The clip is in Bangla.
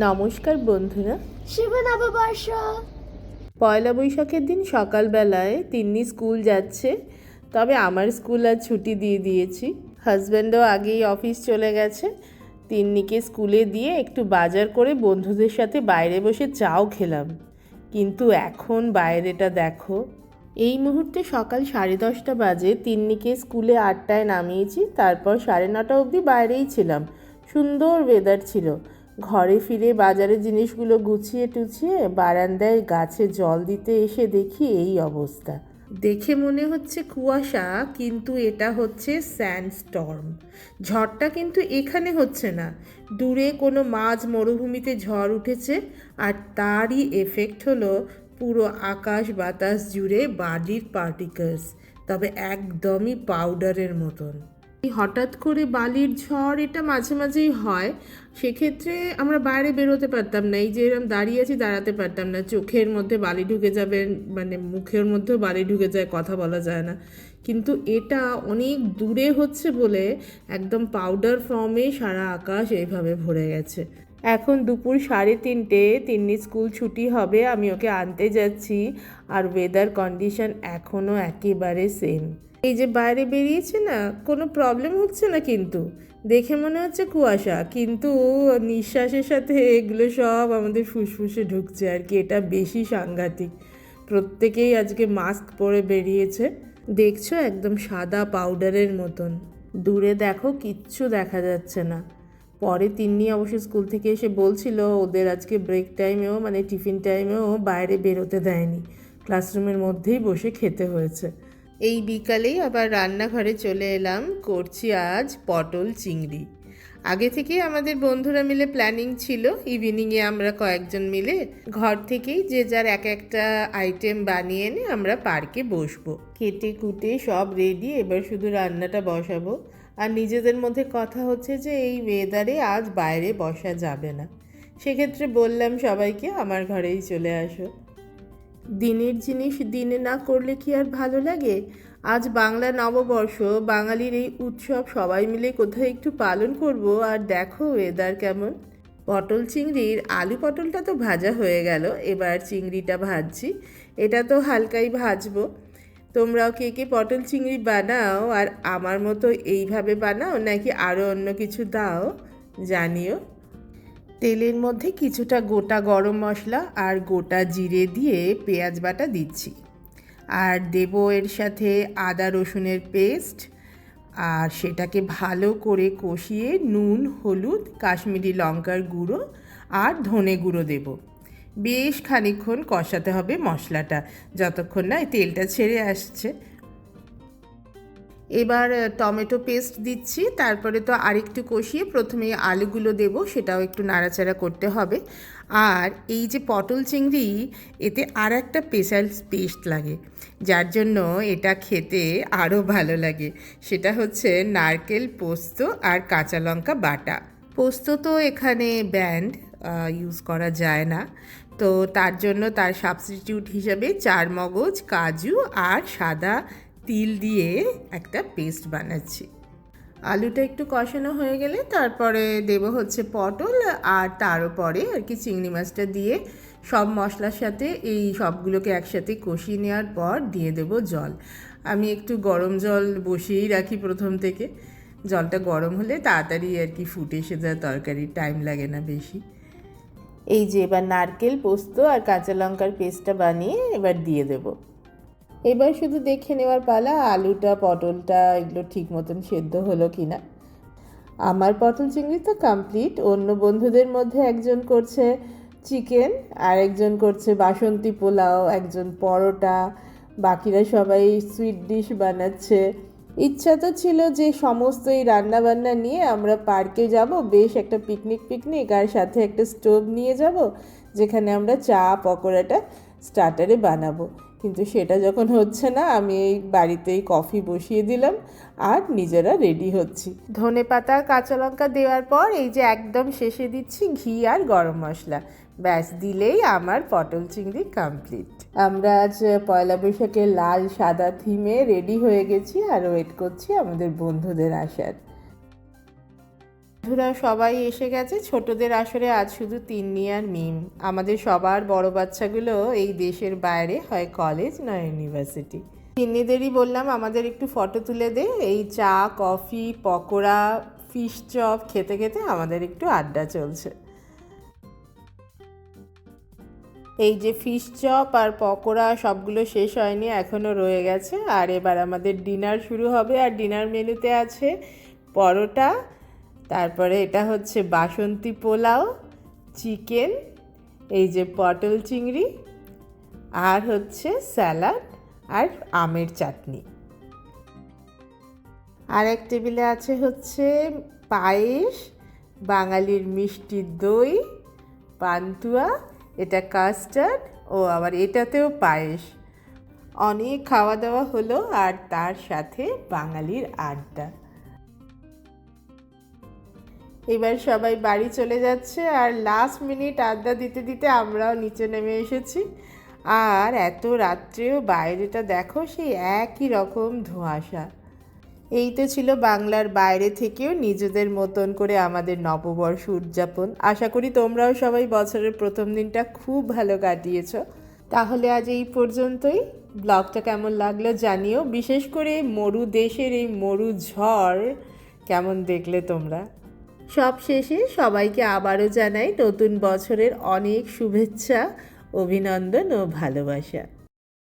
নমস্কার বন্ধুরা। শুভ নববর্ষ। পয়লা বৈশাখের দিন সকালবেলায় তিন্নি স্কুল যাচ্ছে। তবে আমার স্কুল আজ ছুটি দিয়ে দিয়েছি। হাজব্যান্ডও আগেই অফিস চলে গেছে। তিন্নিকে স্কুলে দিয়ে একটু বাজার করে বন্ধুদের সাথে বাইরে বসে চাও খেলাম। কিন্তু এখন বাইরেটা দেখো। এই মুহূর্তে সকাল সাড়ে দশটা বাজে তিন্নিকে স্কুলে আটটায় নামিয়েছি। তারপর সাড়ে নটা অবধি বাইরেই ছিলাম। সুন্দর ওয়েদার ছিল। ঘরে ফিরে বাজারের জিনিসগুলো গুছিয়ে টুছিয়ে বারান্দায় গাছে জল দিতে এসে দেখি এই অবস্থা। দেখে মনে হচ্ছে কুয়াশা, কিন্তু এটা হচ্ছে স্যান্ডস্টর্ম ঝড়টা কিন্তু এখানে হচ্ছে না। দূরে কোনো মাঝ মরুভূমিতে ঝড় উঠেছে আর তারই এফেক্ট হলো পুরো আকাশ বাতাস জুড়ে বালির পার্টিকলস তবে একদমই পাউডারের মতন। হঠাৎ করে বালির ঝড় এটা মাঝে মাঝেই হয়, সেক্ষেত্রে আমরা বাইরে বেরোতে পারতাম না। এই যে এরকম দাঁড়িয়ে আছি, দাঁড়াতে পারতাম না। চোখের মধ্যে বালি ঢুকে যাবে মানে মুখের মধ্যেও বালি ঢুকে যায়, কথা বলা যায় না। কিন্তু এটা অনেক দূরে হচ্ছে বলে একদম পাউডার ফর্মে সারা আকাশ এইভাবে ভরে গেছে। এখন দুপুর সাড়ে তিনটে, তিন্নি স্কুল ছুটি হবে, আমি ওকে আনতে যাচ্ছি। আর ওয়েদার কন্ডিশন এখনও একেবারে সেম এই যে বাইরে বেরিয়েছে না, কোনো প্রবলেম হচ্ছে না কিন্তু? দেখে মনে হচ্ছে কুয়াশা, কিন্তু নিঃশ্বাসের সাথে এগুলো সব আমাদের ফুসফুসে ঢুকছে আর কি, এটা বেশি সাংঘাতিক। প্রত্যেকেই আজকে মাস্ক পরে বেরিয়েছে। দেখছ একদম সাদা পাউডারের মতন। দূরে দেখো কিচ্ছু দেখা যাচ্ছে না। পরে তিন্নি অবশ্য স্কুল থেকে এসে বলছিল, ওদের আজকে ব্রেক টাইমেও মানে টিফিন টাইমেও বাইরে বেরোতে দেয়নি। ক্লাসরুমের মধ্যেই বসে খেতে হয়েছে। এই বিকালেই আবার রান্নাঘরে চলে এলাম, করছি আজ পটল চিংড়ি। আগে থেকে আমাদের বন্ধুরা মিলে প্ল্যানিং ছিল ইভিনিংয়ে আমরা কয়েকজন মিলে ঘর থেকেই যে যার এক একটা আইটেম বানিয়ে এনে আমরা পার্কে বসবো। কেটে কুটে সব রেডি এবার শুধু রান্নাটা বসাবো। আর নিজেদের মধ্যে কথা হচ্ছে যে এই ওয়েদারে আজ বাইরে বসা যাবে না। সেক্ষেত্রে বললাম সবাইকে, আমার ঘরেই চলে আসো। দিনের জিনিস দিনে না করলে কি আর ভালো লাগে? আজ বাংলা নববর্ষ, বাঙালির এই উৎসব, সবাই মিলে কোথাও একটু পালন করব, আর দেখো ওয়েদার কেমন। পটল চিংড়ির আলু পটলটা তো ভাজা হয়ে গেল, এবার চিংড়িটা ভাজছি, এটা তো হালকাই ভাজবো। তোমরাও কে কে পটল চিংড়ি বানাও? আর আমার মতো এইভাবে বানাও নাকি আরও অন্য কিছু দাও? জানিও। তেলের মধ্যে কিছুটা গোটা গরম মশলা আর গোটা জিরে দিয়ে পেঁয়াজ বাটা দিচ্ছি। আর দেব এর সাথে আদা রসুনের পেস্ট। আর সেটাকে ভালো করে কষিয়ে নুন, হলুদ, কাশ্মীরি লঙ্কার গুঁড়ো আর ধনে গুঁড়ো দেব। বেশ খানিকক্ষণ কষাতে হবে মশলাটা, যতক্ষণ না তেলটা ছেড়ে আসছে। এবার টমেটো পেস্ট দিচ্ছি, তারপরে তো আরেকটু কষিয়ে প্রথমে আলুগুলো দেব, সেটাও একটু নাড়াচাড়া করতে হবে। আর এই যে পটল চিংড়ি, এতে আর একটা স্পেশাল পেস্ট লাগে, যার জন্য এটা খেতে আরও ভালো লাগে। সেটা হচ্ছে নারকেল পোস্ত আর কাঁচা লঙ্কা বাটা। পোস্ত তো এখানে ব্যান্ড ইউজ করা যায় না। তো তার জন্য তার সাবস্টিটিউট হিসাবে চার মগজ, কাজু আর সাদা তিল দিয়ে একটা পেস্ট বানাচ্ছি। আলুটা একটু কষানো হয়ে গেলে তারপরে দেব হচ্ছে পটল আর তারও পরে আর কি চিংড়ি মাছটা দিয়ে সব মশলার সাথে এই সবগুলোকে একসাথে কষিয়ে নেওয়ার পর দিয়ে দেব জল। আমি একটু গরম জল বসিয়েই রাখি প্রথম থেকে। জলটা গরম হলে তাড়াতাড়ি আর কি ফুটে এসে যায় তরকারি টাইম লাগে না বেশি। এই যে এবার নারকেল, পোস্ত আর কাঁচা লঙ্কার পেস্টটা বানিয়ে এবার দিয়ে দেবো। এবার শুধু দেখে নেওয়ার পালা, আলুটা, পটলটা এগুলো ঠিক মতন সেদ্ধ হলো কি না আমার পটল চিংড়ি তো কমপ্লিট অন্য বন্ধুদের মধ্যে একজন করছে চিকেন আর একজন করছে বাসন্তী পোলাও, একজন পরোটা, বাকিরা সবাই সুইট ডিশ বানাচ্ছে। ইচ্ছা তো ছিল যে সমস্ত এই রান্নাবান্না নিয়ে আমরা পার্কে যাব, বেশ একটা পিকনিক পিকনিক আর সাথে একটা স্টোভ নিয়ে যাব, যেখানে আমরা চা, পকোড়াটা স্টার্টারে বানাবো। কিন্তু সেটা যখন হচ্ছে না, আমি এই বাড়িতেই কফি বসিয়ে দিলাম আর নিজেরা রেডি হচ্ছি। ধনে পাতা, কাঁচা লঙ্কা দেওয়ার পর এই যে একদম শেষে দিচ্ছি ঘি আর গরম মশলা। ব্যাস, দিলেই আমার পটল চিংড়ি কমপ্লিট আমরা আজ পয়লা বৈশাখে লাল, সাদা থিমে রেডি হয়ে গেছি আর ওয়েট করছি আমাদের বন্ধুদের আসার। বন্ধুরা, সবাই এসে গেছে। ছোটদের আসরে আজ শুধু তিন্নি আর মিম। আমাদের সবার বড় বাচ্চাগুলো এই দেশের বাইরে হয় কলেজ নয় ইউনিভার্সিটি তিন্নিদেরই বললাম, আমাদের একটু ফটো তুলে দে। এই চা কফি পকোড়া ফিশ চপ খেতে খেতে আমাদের একটু আড্ডা চলছে। এই যে ফিশ চপ আর পকোড়া সবগুলো শেষ হয়নি, এখনও রয়ে গেছে। আর এবার আমাদের ডিনার শুরু হবে। আর ডিনার মেনুতে আছে পরোটা, তারপরে এটা হচ্ছে বাসন্তী পোলাও, চিকেন, এই যে পটল চিংড়ি, আর হচ্ছে স্যালাড আর আমের চাটনি। আর এক টেবিলে আছে হচ্ছে পায়েস, বাঙালির মিষ্টি দই, পান্তুয়া এটা কাস্টার্ড, ও আবার এটাতেও পায়েস। অনেক খাওয়া দাওয়া হলো আর তার সাথে বাঙালির আড্ডা। এবার সবাই বাড়ি চলে যাচ্ছে আর লাস্ট মিনিট আড্ডা দিতে দিতে আমরাও নিচে নেমে এসেছি। আর এত রাত্রেও বাইরেটা দেখো সেই একই রকম ধোঁয়াশা। এই তো ছিল বাংলার বাইরে থেকেও নিজেদের মতন করে আমাদের নববর্ষ উদযাপন। আশা করি তোমরাও সবাই বছরের প্রথম দিনটা খুব ভালো কাটিয়েছ। তাহলে আজ এই পর্যন্তই। ব্লগটা কেমন লাগল জানিও। বিশেষ করে মরু দেশের এই মরু ঝড় কেমন দেখলে তোমরা? সব শেষে সবাইকে আবারও জানাই নতুন বছরের অনেক শুভেচ্ছা, অভিনন্দন ও ভালোবাসা।